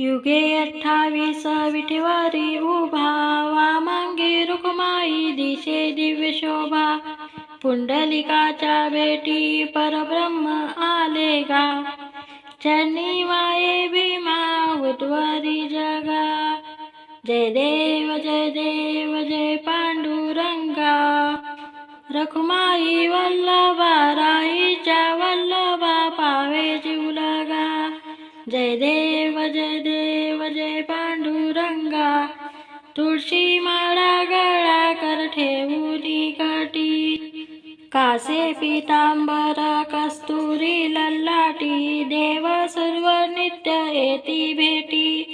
युगे अठ्ठावीस विठवारी उभा वामांगी रुक्माई दिशे दिव्य शोभा. पुंडलिकाच्या बेटी परब्रह्म आले गा चरणी वाये भीमा उद्वारी जगा. जय देव जय देव जय पांडुरंगा. रखुमाई वल्लभा राईच्या वल्लभा. जय देव जय देव जय पांडुरंगा. तुळशी माळा गळा कर ठेवूनी काटी कासे पितांबर कस्तुरी लल्लाटी. देव सर्व नित्य येती भेटी.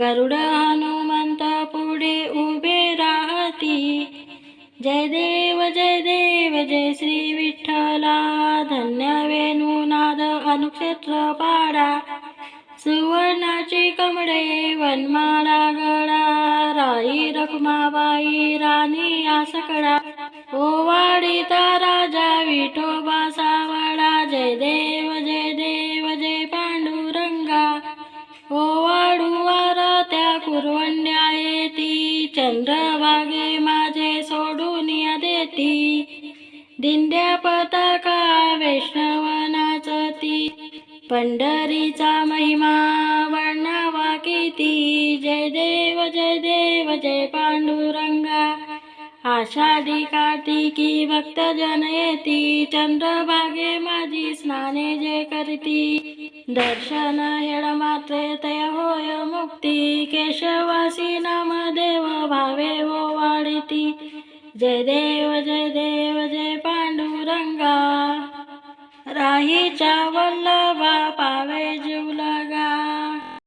गरुड हनुमंत पुढे उभे राहती. जय देव जय देव जय श्री विठ्ठला. धन्य वेणुनाद अनुक्षेत्र पाडा. सुवर्णाची कमडे वनमाला गडा राई रखुमाबाई राणी आसकडा ओवाडीता राजा विठोबा सावडा जय देव जय देव जय पांडुरंगा. ओवाडूवार त्या कुरवंड्या येती चंद्रभागे माझे सोडून या देती. दिंड्या पताका वैष्णव पंढरीचा महिमा वर्णावा किती जय देव जय देव जय पांडुरंगा. आषाढी कार्तिकी भक्तजन येती. चंद्रभागे माझी स्नाने जे करती. दर्शन हेळ मात्रे तय होय मुक्ती. केशवासी नाम देव भावे हो वाढती. जय देव जय देव नाही राहीच्या वल्लभा पावे